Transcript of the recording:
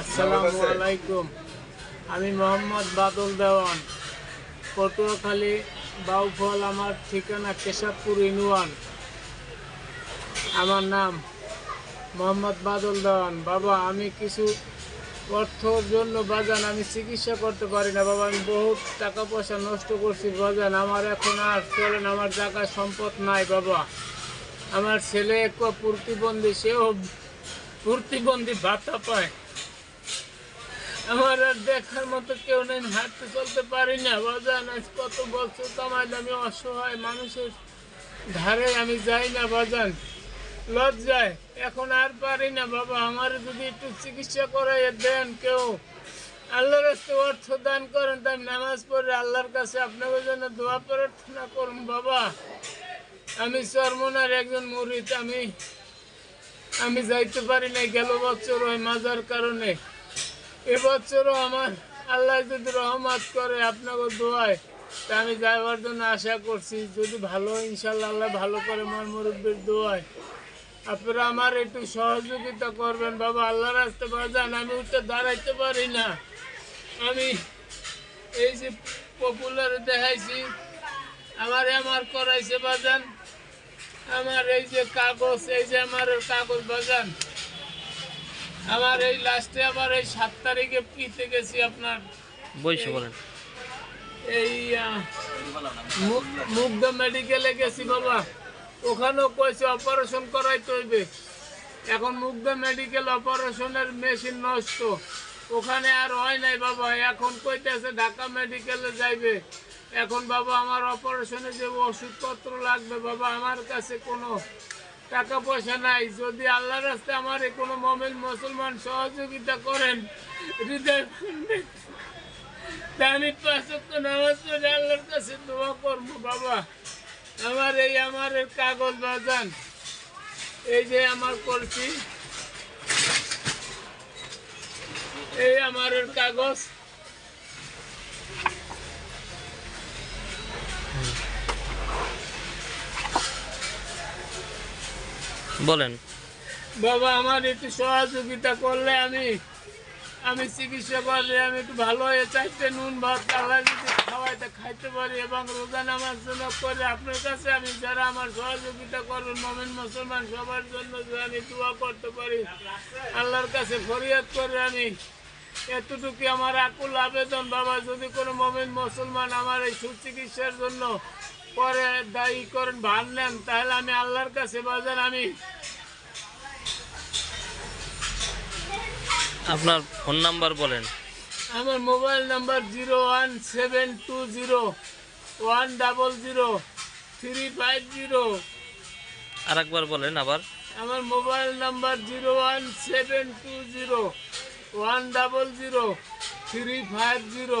আসসালামু আলাইকুম আমি মোহাম্মদ বাদল দেওয়ান। পটুয়াখালী বাউফল আমার ঠিকানা কেশবপুর ইউনিয়ন। আমার নাম মোহাম্মদ বাদল দেওয়ান। বাবা, আমি কিছু অর্থর জন্য বাজান, আমি চিকিৎসা করতে পারি না। বাবা, আমি বহুত টাকা পয়সা নষ্ট করছি বাজান। আমার এখন আর চলেন আমার জায়গা সম্পদ নাই বাবা। আমার ছেলে এক প্রতিবন্ধী, সেও প্রতিবন্ধী ভাতা পায়। আমার আর দেখার মতো কেউ নেই হাঁটতে চলতে পারি না। বাজান, আজ কত বছর কামাই আমি অসহায় মানুষের ধারে আমি যাই না, বাজান। লজ্জায়, এখন আর পারি না। বাবা, আমার যদি একটু চিকিৎসা করাই দেন কেউ, আল্লাহর কাছে অর্থ দান করেন, তাই নামাজ পড়ে আল্লাহর কাছে আপনাদের জন্য দোয়া প্রার্থনা করুন, বাবা। আমি চরমনার একজন মুরিদ, আমি আমি যাইতে পারি না গেল বছর ওই মাজার কারণে। এবছরও আমার আল্লাহ যদি রহমত করে আপনাকে দোয়ায়, তা আমি যাইবার জন্য আশা করছি। যদি ভালো, ইনশাল্লাহ আল্লাহ ভালো করে আমার মুরব্বীর দোয়ায়। আপনারা আমার একটু সহযোগিতা করবেন। বাবা আল্লাহ রাস্তে বাজান আমি উঠতে দাঁড়াইতে পারি না। আমি এই যে পপুলার দেখাইছি, আমার আমার করাইছে বাজান। আমার এই যে কাগজ, এই যে আমার কাগজ বাজান। আমার এই লাস্টে আবার এই সাত তারিখে পিতে গেছি আপনার বইসে বলেন। এই আহ, মু- মুগদা মেডিকেলে গেছি বাবা। ওখানেও কইছে অপারেশন করাই হইবে। এখন মুগদা মেডিকেল অপারেশনের মেশিন নষ্ট। ওখানে আর হয় নাই বাবা। এখন কইতেছে ঢাকা মেডিকেলে যাইবে। এখন বাবা আমার অপারেশনে যে ওষুধপত্র লাগবে বাবা আমার কাছে কোনো টাকা পয়সা নাই। যদি আল্লাহ রাস্তায় আমার কোনো মমিন মুসলমান সহযোগিতা করেন, হৃদয় আমি পাঁচ ওয়াক্ত নামাজ পড়ে আল্লাহর কাছে দোয়া করব, বাবা। আমার এই, আমার কাগজ বাজান, এই যে আমার করছি এই আমার কাগজ। বলেন। বাবা, আমার একটু সহযোগিতা করলে আমি আমি চিকিৎসা করলে আমি একটু ভালো হয়ে চাইতে নুন, ভাত আল্লাহ যদি খাওয়াইতে, খাইতে পারি এবং রোজা নামাজ জন্য করে আপনার কাছে আমি যারা আমার সহযোগিতা করবেন, মমিন মুসলমান সবার জন্য যে আমি দোয়া করতে পারি, আল্লাহর কাছে ফরিয়াদ করে আমি এতটুকু আমার আকুল আবেদন। বাবা, যদি কোনো মমিন মুসলমান আমার এই সুচিকিৎসার জন্য পরে দায়ী করেন ভার নেন তাহলে আমি আল্লাহর কাছে বাজার আমি আপনার ফোন নাম্বার বলেন। আমার mobile number zero one seven two zero one double zero three five zero. আর একবার বলেন আবার। আমার mobile number zero one seven two zero one double zero three five zero.